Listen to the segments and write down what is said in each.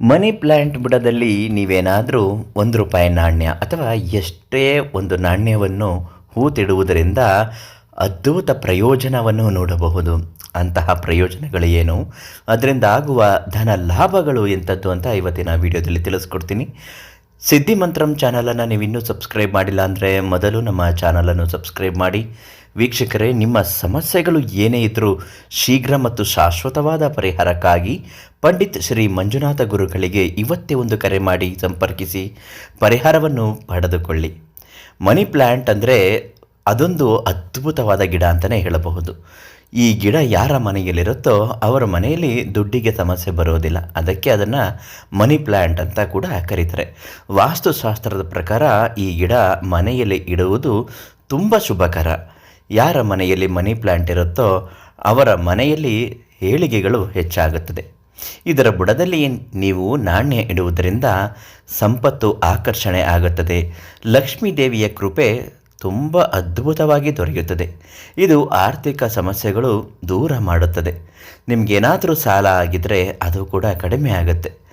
Money plant ಬುಡದಲ್ಲಿ ನೀವೇನಾದರೂ ಒಂದು ರೂಪಾಯಿ ನಾಣ್ಯ ಅಥವಾ ಎಷ್ಟೇ ಒಂದು ನಾಣ್ಯವನ್ನು ಹೂತಿಡುವುದರಿಂದ ಅದ್ಭುತ ಪ್ರಯೋಜನವನ್ನು ನೋಡಬಹುದು. ಅಂತಹ ಪ್ರಯೋಜನಗಳು ಏನು? ಅದರಿಂದ ಆಗುವ ಧನ ಲಾಭಗಳು ಎಂಥದ್ದು ಅಂತ ಇವತ್ತಿನ ವಿಡಿಯೋದಲ್ಲಿ ತಿಳಿಸ್ಕೊಡ್ತೀನಿ. ಸಿದ್ಧಿ ಮಂತ್ರಂ ಚಾನಲನ್ನು ನೀವು ಇನ್ನೂ ಸಬ್ಸ್ಕ್ರೈಬ್ ಮಾಡಿಲ್ಲ ಅಂದರೆ ಮೊದಲು ನಮ್ಮ ಚಾನಲನ್ನು ಸಬ್ಸ್ಕ್ರೈಬ್ ಮಾಡಿ. ವೀಕ್ಷಕರೇ, ನಿಮ್ಮ ಸಮಸ್ಯೆಗಳು ಏನೇ ಇದ್ದರೂ ಶೀಘ್ರ ಮತ್ತು ಶಾಶ್ವತವಾದ ಪರಿಹಾರಕ್ಕಾಗಿ ಪಂಡಿತ್ ಶ್ರೀ ಮಂಜುನಾಥ ಗುರುಗಳಿಗೆ ಇವತ್ತೇ ಒಂದು ಕರೆ ಮಾಡಿ ಸಂಪರ್ಕಿಸಿ, ಪರಿಹಾರವನ್ನು ಪಡೆದುಕೊಳ್ಳಿ. ಮನಿ ಪ್ಲ್ಯಾಂಟ್ ಅಂದರೆ ಅದೊಂದು ಅದ್ಭುತವಾದ ಗಿಡ ಅಂತಲೇ ಹೇಳಬಹುದು. ಈ ಗಿಡ ಯಾರ ಮನೆಯಲ್ಲಿರುತ್ತೋ ಅವರ ಮನೆಯಲ್ಲಿ ದುಡ್ಡಿಗೆ ಸಮಸ್ಯೆ ಬರೋದಿಲ್ಲ. ಅದಕ್ಕೆ ಅದನ್ನು ಮನಿ ಪ್ಲ್ಯಾಂಟ್ ಅಂತ ಕೂಡ ಕರೀತಾರೆ. ವಾಸ್ತುಶಾಸ್ತ್ರದ ಪ್ರಕಾರ ಈ ಗಿಡ ಮನೆಯಲ್ಲಿ ಇಡುವುದು ತುಂಬ ಶುಭಕರ. ಯಾರ ಮನೆಯಲ್ಲಿ ಮನಿ ಪ್ಲ್ಯಾಂಟ್ ಇರುತ್ತೋ ಅವರ ಮನೆಯಲ್ಲಿ ಏಳಿಗೆಗಳು ಹೆಚ್ಚಾಗುತ್ತದೆ. ಇದರ ಬುಡದಲ್ಲಿ ನೀವು ನಾಣ್ಯ ಇಡುವುದರಿಂದ ಸಂಪತ್ತು ಆಕರ್ಷಣೆ ಆಗುತ್ತದೆ. ಲಕ್ಷ್ಮೀ ದೇವಿಯ ಕೃಪೆ ತುಂಬ ಅದ್ಭುತವಾಗಿ ದೊರೆಯುತ್ತದೆ. ಇದು ಆರ್ಥಿಕ ಸಮಸ್ಯೆಗಳು ದೂರ ಮಾಡುತ್ತದೆ. ನಿಮಗೇನಾದರೂ ಸಾಲ ಆಗಿದ್ದರೆ ಅದು ಕೂಡ ಕಡಿಮೆ ಆಗುತ್ತೆ.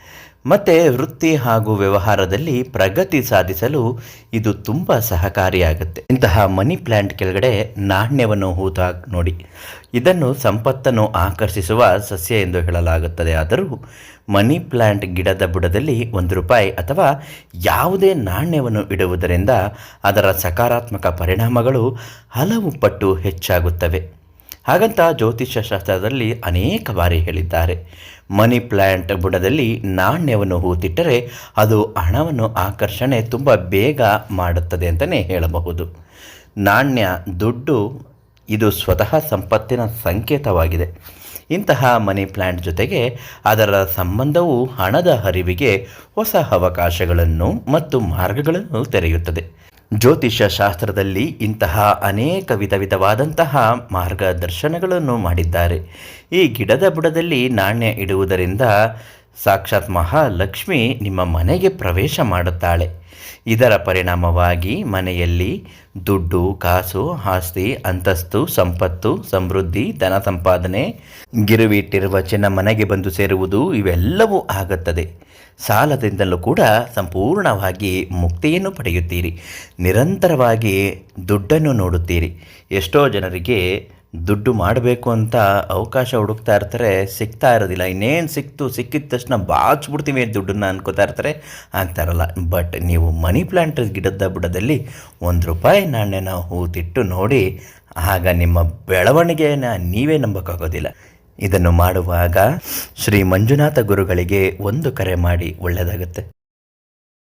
ಮತ್ತು ವೃತ್ತಿ ಹಾಗೂ ವ್ಯವಹಾರದಲ್ಲಿ ಪ್ರಗತಿ ಸಾಧಿಸಲು ಇದು ತುಂಬ ಸಹಕಾರಿಯಾಗುತ್ತೆ. ಇಂತಹ ಮನಿ ಪ್ಲ್ಯಾಂಟ್ ಕೆಳಗಡೆ ನಾಣ್ಯವನ್ನು ಹೂತ ನೋಡಿ. ಇದನ್ನು ಸಂಪತ್ತನ್ನು ಆಕರ್ಷಿಸುವ ಸಸ್ಯ ಎಂದು ಹೇಳಲಾಗುತ್ತದೆ. ಆದರೂ ಮನಿ ಪ್ಲ್ಯಾಂಟ್ ಗಿಡದ ಬುಡದಲ್ಲಿ ಒಂದು ರೂಪಾಯಿ ಅಥವಾ ಯಾವುದೇ ನಾಣ್ಯವನ್ನು ಇಡುವುದರಿಂದ ಅದರ ಸಕಾರಾತ್ಮಕ ಪರಿಣಾಮಗಳು ಹಲವು ಪಟ್ಟು ಹೆಚ್ಚಾಗುತ್ತವೆ. ಹಾಗಂತ ಜ್ಯೋತಿಷ್ಯ ಶಾಸ್ತ್ರದಲ್ಲಿ ಅನೇಕ ಬಾರಿ ಹೇಳಿದ್ದಾರೆ. ಮನಿ ಪ್ಲ್ಯಾಂಟ್ ಬುಡದಲ್ಲಿ ನಾಣ್ಯವನ್ನು ಹೂತಿಟ್ಟರೆ ಅದು ಹಣವನ್ನು ಆಕರ್ಷಣೆ ತುಂಬ ಬೇಗ ಮಾಡುತ್ತದೆ ಅಂತಲೇ ಹೇಳಬಹುದು. ನಾಣ್ಯ, ದುಡ್ಡು ಇದು ಸ್ವತಃ ಸಂಪತ್ತಿನ ಸಂಕೇತವಾಗಿದೆ. ಇಂತಹ ಮನಿ ಪ್ಲ್ಯಾಂಟ್ ಜೊತೆಗೆ ಅದರ ಸಂಬಂಧವು ಹಣದ ಹರಿವಿಗೆ ಹೊಸ ಅವಕಾಶಗಳನ್ನು ಮತ್ತು ಮಾರ್ಗಗಳನ್ನು ತೆರೆಯುತ್ತದೆ. ಜ್ಯೋತಿಷ್ಯ ಶಾಸ್ತ್ರದಲ್ಲಿ ಇಂತಹ ಅನೇಕ ವಿಧ ವಿಧವಾದಂತಹ ಮಾರ್ಗದರ್ಶನಗಳನ್ನು ಮಾಡಿದ್ದಾರೆ. ಈ ಗಿಡದ ಬುಡದಲ್ಲಿ ನಾಣ್ಯ ಇಡುವುದರಿಂದ ಸಾಕ್ಷಾತ್ ಮಹಾಲಕ್ಷ್ಮಿ ನಿಮ್ಮ ಮನೆಗೆ ಪ್ರವೇಶ ಮಾಡುತ್ತಾಳೆ. ಇದರ ಪರಿಣಾಮವಾಗಿ ಮನೆಯಲ್ಲಿ ದುಡ್ಡು, ಕಾಸು, ಆಸ್ತಿ, ಅಂತಸ್ತು, ಸಂಪತ್ತು, ಸಮೃದ್ಧಿ, ಧನ ಸಂಪಾದನೆ, ಗಿರುವಿಟ್ಟಿರುವ ಚಿನ್ನ ಮನೆಗೆ ಬಂದು ಸೇರುವುದು ಇವೆಲ್ಲವೂ ಆಗುತ್ತದೆ. ಸಾಲದಿಂದಲೂ ಕೂಡ ಸಂಪೂರ್ಣವಾಗಿ ಮುಕ್ತಿಯನ್ನು ಪಡೆಯುತ್ತೀರಿ. ನಿರಂತರವಾಗಿ ದುಡ್ಡನ್ನು ನೋಡುತ್ತೀರಿ. ಎಷ್ಟೋ ಜನರಿಗೆ ದುಡ್ಡು ಮಾಡಬೇಕು ಅಂತ ಅವಕಾಶ ಹುಡುಕ್ತಾ ಇರ್ತಾರೆ, ಸಿಗ್ತಾ ಇರೋದಿಲ್ಲ. ಇನ್ನೇನು ಸಿಕ್ತು, ಸಿಕ್ಕಿದ ತಕ್ಷಣ ಬಾಚ್ಬಿಡ್ತೀವಿ ದುಡ್ಡನ್ನು ಅನ್ಕೋತಾ ಇರ್ತಾರೆ ಆಗ್ತಾ ಇರಲ್ಲ. ಬಟ್ ನೀವು ಮನಿ ಪ್ಲ್ಯಾಂಟ್ ಗಿಡದ ಬುಡದಲ್ಲಿ ಒಂದು ರೂಪಾಯಿ ನಾಣ್ಯನ ಹೂತಿಟ್ಟು ನೋಡಿ, ಆಗ ನಿಮ್ಮ ಬೆಳವಣಿಗೆಯನ್ನು ನೀವೇ ನಂಬಕ್ಕಾಗೋದಿಲ್ಲ. ಇದನ್ನು ಮಾಡುವಾಗ ಶ್ರೀ ಮಂಜುನಾಥ ಗುರುಗಳಿಗೆ ಒಂದು ಕರೆ ಮಾಡಿ ಒಳ್ಳೆಯದಾಗುತ್ತೆ.